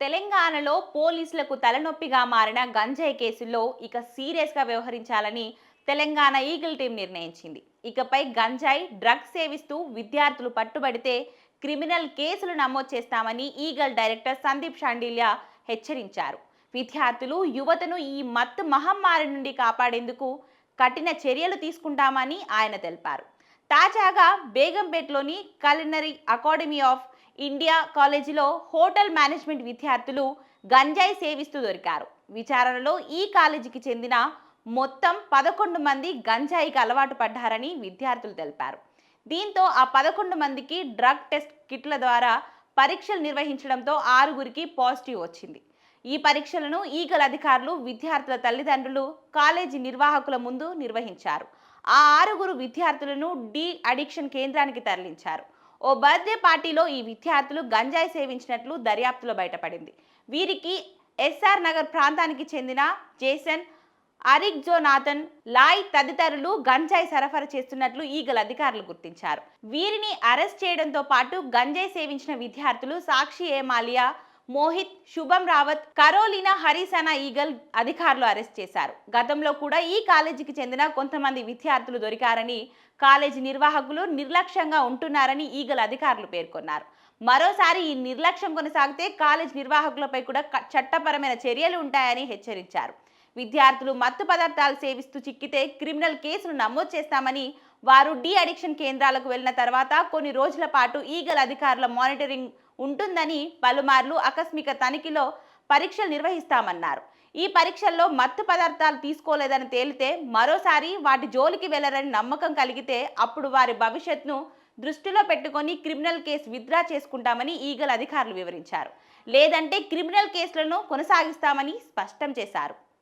తెలంగాణలో పోలీసులకు తలనొప్పిగా మారిన గంజాయి కేసుల్లో ఇక సీరియస్గా వ్యవహరించాలని తెలంగాణ ఈగిల్ టీం నిర్ణయించింది. ఇకపై గంజాయి డ్రగ్స్ సేవిస్తూ విద్యార్థులు పట్టుబడితే క్రిమినల్ కేసులు నమోదు చేస్తామని ఈగల్ డైరెక్టర్ సందీప్ షాండిల్యా హెచ్చరించారు. విద్యార్థులు యువతను ఈ మత్తు మహమ్మారి నుండి కాపాడేందుకు కఠిన చర్యలు తీసుకుంటామని ఆయన తెలిపారు. తాజాగా బేగంపేట్లోని కలినరీ అకాడమీ ఆఫ్ ఇండియా కాలేజీలో హోటల్ మేనేజ్మెంట్ విద్యార్థులు గంజాయి సేవిస్తూ దొరికారు. విచారణలో ఈ కాలేజీకి చెందిన మొత్తం పదకొండు మంది గంజాయికి అలవాటు పడ్డారని విద్యార్థులు తెలిపారు. దీంతో ఆ పదకొండు మందికి డ్రగ్ టెస్ట్ కిట్ల ద్వారా పరీక్షలు నిర్వహించడంతో ఆరుగురికి పాజిటివ్ వచ్చింది. ఈ పరీక్షలను ఈగల్ అధికారులు విద్యార్థుల తల్లిదండ్రులు కాలేజీ నిర్వాహకుల ముందు నిర్వహించారు. ఆ ఆరుగురు విద్యార్థులను డి అడిక్షన్ కేంద్రానికి తరలించారు. ఓ బర్త్డే పార్టీలో ఈ విద్యార్థులు గంజాయి సేవించినట్లు దర్యాప్తులో బయటపడింది. వీరికి ఎస్ఆర్ నగర్ ప్రాంతానికి చెందిన జేసన్ అరిగ్జోనాథన్ లాయ్ తదితరులు గంజాయి సరఫరా చేస్తున్నట్లు ఈగల అధికారులు గుర్తించారు. వీరిని అరెస్ట్ చేయడంతో పాటు గంజాయి సేవించిన విద్యార్థులు సాక్షి ఏమాలియా మోహిత్ శుభం రావత్ కరోలినా హరిసనా ఈగల్ అధికారులు అరెస్ట్ చేశారు. గతంలో కూడా ఈ కాలేజీకి చెందిన కొంతమంది విద్యార్థులు దొరికారని కాలేజీ నిర్వాహకులు నిర్లక్ష్యంగా ఉంటున్నారని ఈగల్ అధికారులు పేర్కొన్నారు. మరోసారి ఈ నిర్లక్ష్యం కొనసాగితే కాలేజ్ నిర్వాహకులపై కూడా చట్టపరమైన చర్యలు ఉంటాయని హెచ్చరించారు. విద్యార్థులు మత్తు పదార్థాలు సేవిస్తూ చిక్కితే క్రిమినల్ కేసును నమోదు చేస్తామని వారు డి అడిక్షన్ కేంద్రాలకు వెళ్ళిన తర్వాత కొన్ని రోజుల పాటు ఈగల్ అధికారుల మానిటరింగ్ ఉంటుందని పలుమార్లు ఆకస్మిక తనిఖీలో పరీక్షలు నిర్వహిస్తామన్నారు. ఈ పరీక్షల్లో మత్తు పదార్థాలు తీసుకోలేదని తేలితే మరోసారి వాటి జోలికి వెళ్ళరని నమ్మకం కలిగితే అప్పుడు వారి భవిష్యత్తును దృష్టిలో పెట్టుకొని క్రిమినల్ కేసు విత్డ్రా చేసుకుంటామని ఈగల్ అధికారులు వివరించారు. లేదంటే క్రిమినల్ కేసులను కొనసాగిస్తామని స్పష్టం చేశారు.